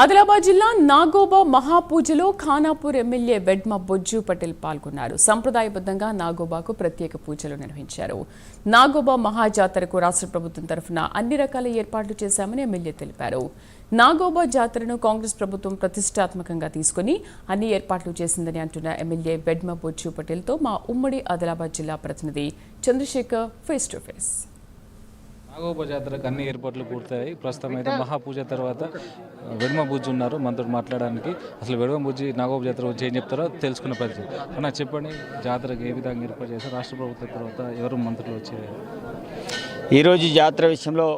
ఆదిలాబాద్ జిల్లా నాగోబా మహాపూజలో ఖానాపూర్ ఎమ్మెల్యే వెడ్మ బొజ్జు పటేల్ పాల్గొన్నారు. సంప్రదాయబద్ధంగా నాగోబాకు ప్రత్యేక పూజలు నిర్వహించారు. నాగోబా మహాజాతరకు రాష్ట్ర ప్రభుత్వం తరఫున అన్ని రకాల ఏర్పాట్లు చేశామని ఎమ్మెల్యే తెలిపారు. నాగోబా జాతరను కాంగ్రెస్ ప్రభుత్వం ప్రతిష్టాత్మకంగా తీసుకుని అన్ని ఏర్పాట్లు చేసిందని అంటున్న ఎమ్మెల్యే వెడ్మ బొజ్జు పటేల్తో మా ఉమ్మడి ఆదిలాబాద్ జిల్లా ప్రతినిధి Chandrasekhar face to face. Nagoba జాతరకు అన్ని ఏర్పాట్లు పూర్తయ్యాయి. ప్రస్తుతం అయితే మహాపూజ తర్వాత ఆ, వెడమ బుజ్జి ఉన్నారు మనతో మాట్లాడడానికి. అసలు వెడమ బుజ్జి నాగోప జాతర వచ్చి ఏం చెప్తారో తెలుసుకునే పరిస్థితి. అన్న చెప్పండి జాతరకు ఏ విధంగా ఏర్పాటు చేశారు? రాష్ట్ర ప్రభుత్వం తర్వాత ఎవరు మంత్రులు వచ్చారు? ఈరోజు జాతర విషయంలో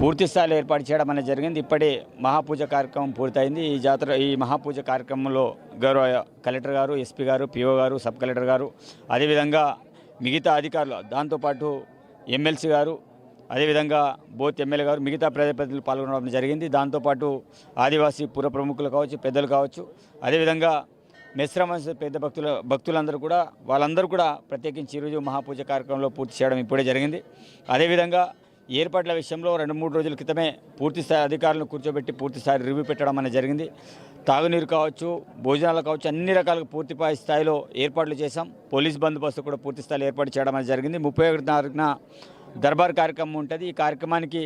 పూర్తి స్థాయిలో ఏర్పాటు చేయడం అనేది జరిగింది. ఇప్పటి మహాపూజ కార్యక్రమం పూర్తయింది. ఈ జాతర ఈ మహాపూజ కార్యక్రమంలో గౌరవ కలెక్టర్ గారు ఎస్పీ గారు పిఓ గారు సబ్ కలెక్టర్ గారు అదేవిధంగా మిగతా అధికారులు దాంతోపాటు ఎమ్మెల్సీ గారు అదేవిధంగా బోత్ ఎమ్మెల్యే గారు మిగతా ప్రజాప్రతినిధులు పాల్గొనడం జరిగింది. దాంతోపాటు ఆదివాసీ పుర ప్రముఖులు కావచ్చు పెద్దలు కావచ్చు అదేవిధంగా మిశ్రమ పెద్ద భక్తుల భక్తులందరూ కూడా వాళ్ళందరూ కూడా ప్రత్యేకించి ఈరోజు మహాపూజ కార్యక్రమంలో పూర్తి చేయడం ఇప్పుడే జరిగింది. అదేవిధంగా ఏర్పాట్ల విషయంలో రెండు మూడు రోజుల క్రితమే పూర్తిస్థాయి అధికారులను కూర్చోబెట్టి పూర్తిస్థాయి రివ్యూ పెట్టడం అనేది జరిగింది. తాగునీరు కావచ్చు భోజనాలు కావచ్చు అన్ని రకాలుగా పూర్తి స్థాయిలో ఏర్పాట్లు చేశాం. పోలీస్ బందోబస్తు కూడా పూర్తి స్థాయిలో ఏర్పాటు చేయడం అనేది జరిగింది. ముప్పై ఒకటి తారీఖున దర్బార్ కార్యక్రమం ఉంటుంది. ఈ కార్యక్రమానికి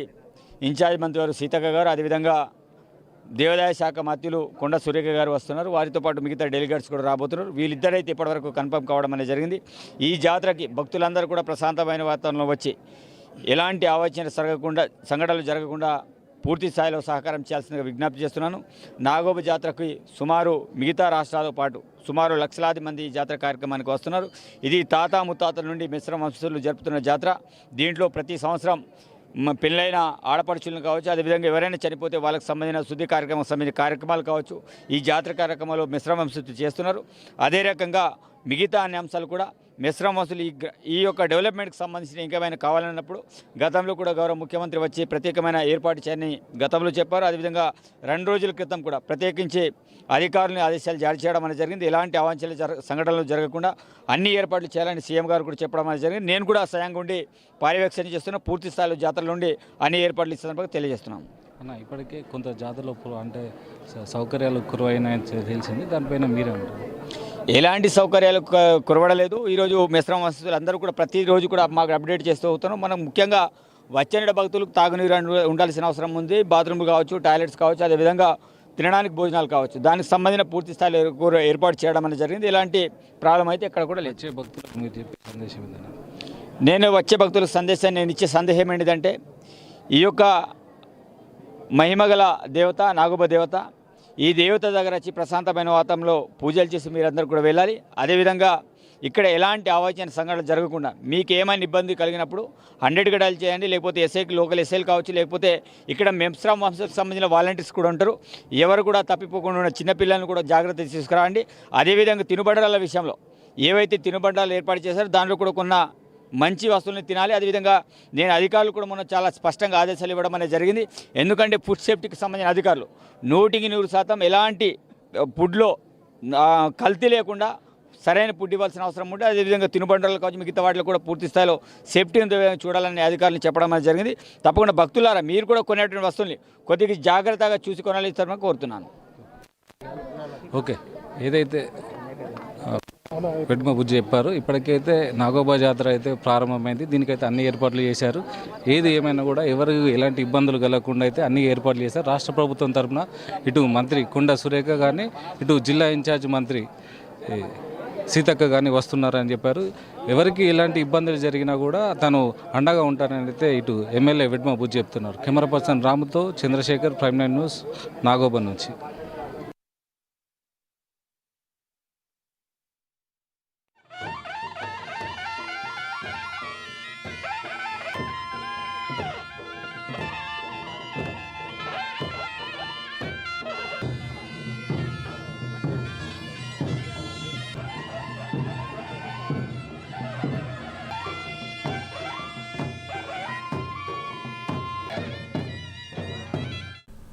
ఇన్ఛార్జ్ మంత్రి గారు సీతక్క గారు అదేవిధంగా దేవాదాయ శాఖ మంత్రులు కొండ సురేఖ గారు వస్తున్నారు. వారితో పాటు మిగతా డెలిగేట్స్ కూడా రాబోతున్నారు. వీళ్ళిద్దరైతే ఇప్పటివరకు కన్ఫర్మ్ కావడం అనేది జరిగింది. ఈ జాతరకి భక్తులందరూ కూడా ప్రశాంతమైన వాతావరణంలో వచ్చి ఎలాంటి ఆలోచన జరగకుండా సంఘటనలు జరగకుండా పూర్తి స్థాయిలో సహకారం చేయాల్సిందిగా విజ్ఞప్తి చేస్తున్నాను. నాగోబ జాతరకి సుమారు మిగతా రాష్ట్రాలతో పాటు సుమారు లక్షలాది మంది ఈ జాతర కార్యక్రమానికి వస్తున్నారు. ఇది తాత ముత్తాతల నుండి మిశ్రమ వంశస్థులు జరుపుతున్న జాతర. దీంట్లో ప్రతి సంవత్సరం పెళ్ళైన ఆడపడుచులను కావచ్చు అదేవిధంగా ఎవరైనా చనిపోతే వాళ్ళకి సంబంధించిన శుద్ధి కార్యక్రమం సంబంధించిన కార్యక్రమాలు కావచ్చు ఈ జాతర కార్యక్రమాలు మిశ్రమ వంశస్థులు చేస్తున్నారు. అదే రకంగా మిగతా అన్ని అంశాలు కూడా మిశ్రమ వంశులు ఈ ఈ యొక్క డెవలప్మెంట్కి సంబంధించిన ఇంకేమైనా కావాలన్నప్పుడు గతంలో కూడా గౌరవ ముఖ్యమంత్రి వచ్చి ప్రత్యేకమైన ఏర్పాటు చేయని గతంలో చెప్పారు. అదేవిధంగా రెండు రోజుల క్రితం కూడా ప్రత్యేకించి అధికారులను ఆదేశాలు జారీ చేయడం అనేది జరిగింది. ఎలాంటి అవాంఛనీయ జరగ సంఘటనలు జరగకుండా అన్ని ఏర్పాట్లు చేయాలని సీఎం గారు కూడా చెప్పడం అనేది జరిగింది. నేను కూడా స్వయంగా ఉండి పర్యవేక్షణ చేస్తున్న. పూర్తి స్థాయిలో జాతరల నుండి అన్ని ఏర్పాట్లు ఇస్తున్నప్పుడు తెలియజేస్తున్నాను అన్న ఇప్పటికే కొంత జాతరలో అంటే స- సౌకర్యాలు కురువైనాయని తెలిసింది. దానిపైన మీరే ఉంటారు ఎలాంటి సౌకర్యాలు కురవడలేదు. ఈరోజు మిశ్రమ వసతులు అందరూ కూడా ప్రతిరోజు కూడా మాకు అప్డేట్ చేస్తూ అవుతున్నాం మనం ముఖ్యంగా వచ్చిన భక్తులకు తాగునీరు ఉండాల్సిన అవసరం ఉంది. బాత్రూమ్లు కావచ్చు టాయిలెట్స్ కావచ్చు అదేవిధంగా తినడానికి భోజనాలు కావచ్చు. దానికి సంబంధించిన పూర్తి స్థాయిలో ఏర్పాటు చేయడం అనేది జరిగింది. ఎలాంటి ప్రాబ్లం అయితే ఎక్కడ కూడా లేదు. భక్తులకు మీరు చెప్పే సందేశం నేను వచ్చే భక్తులకు సందేశాన్ని నేను ఇచ్చే సందేహం ఏంటిదంటే ఈ యొక్క మహిమగల దేవత నాగుబ దేవత ఈ దేవత దగ్గర వచ్చి ప్రశాంతమైన వాతంలో పూజలు చేసి మీరందరూ కూడా వెళ్ళాలి. అదేవిధంగా ఇక్కడ ఎలాంటి ఆవాచన సంఘటనలు జరగకుండా మీకు ఏమైనా ఇబ్బంది కలిగినప్పుడు హండ్రెడ్ గడాలు చేయండి. లేకపోతే ఎస్ఐకి లోకల్ ఎస్ఐలు కావచ్చు లేకపోతే ఇక్కడ మెమ్స్రామ్ వంశకు సంబంధించిన వాలంటీర్స్ కూడా ఉంటారు. ఎవరు కూడా తప్పిపోకుండా ఉన్న చిన్నపిల్లలను కూడా జాగ్రత్త తీసుకురండి. అదేవిధంగా తినుబండాల విషయంలో ఏవైతే తినుబండాలు ఏర్పాటు చేశారో దాంట్లో కూడా కొన్న మంచి వస్తువులను తినాలి. అదేవిధంగా నేను అధికారులు కూడా మొన్న చాలా స్పష్టంగా ఆదేశాలు ఇవ్వడం అనేది జరిగింది. ఎందుకంటే ఫుడ్ సేఫ్టీకి సంబంధించిన అధికారులు నూటికి నూరు శాతం ఎలాంటి ఫుడ్లో కల్తీ లేకుండా సరైన ఫుడ్ ఇవ్వాల్సిన అవసరం ఉంటే అదేవిధంగా తినుబండలు కావచ్చు మిగతా వాటిలో కూడా పూర్తి స్థాయిలో సేఫ్టీని చూడాలని అధికారులు చెప్పడం అనేది జరిగింది. తప్పకుండా భక్తులారా మీరు కూడా కొనేటువంటి వస్తువుల్ని కొద్దిగా జాగ్రత్తగా చూసి కొనాలి ఇస్తారని కోరుతున్నాను. ఓకే. ఏదైతే పెట్టుమ బుజ్జి చెప్పారు. ఇప్పటికైతే నాగోబా జాతర అయితే ప్రారంభమైంది. దీనికైతే అన్ని ఏర్పాట్లు చేశారు. ఏది ఏమైనా కూడా ఎవరు ఎలాంటి ఇబ్బందులు కలగకుండా అయితే అన్ని ఏర్పాట్లు చేశారు. రాష్ట్ర ప్రభుత్వం తరఫున ఇటు మంత్రి కొండ సురేఖ కానీ ఇటు జిల్లా ఇన్ఛార్జ్ మంత్రి సీతక్క కానీ వస్తున్నారని చెప్పారు. ఎవరికి ఎలాంటి ఇబ్బందులు జరిగినా కూడా తను అండగా ఉంటానని అయితే ఇటు ఎమ్మెల్యే విడ్మా బుజ్జి చెప్తున్నారు. Camera person రాముతో Chandrasekhar prime nine news Nagoba నుంచి.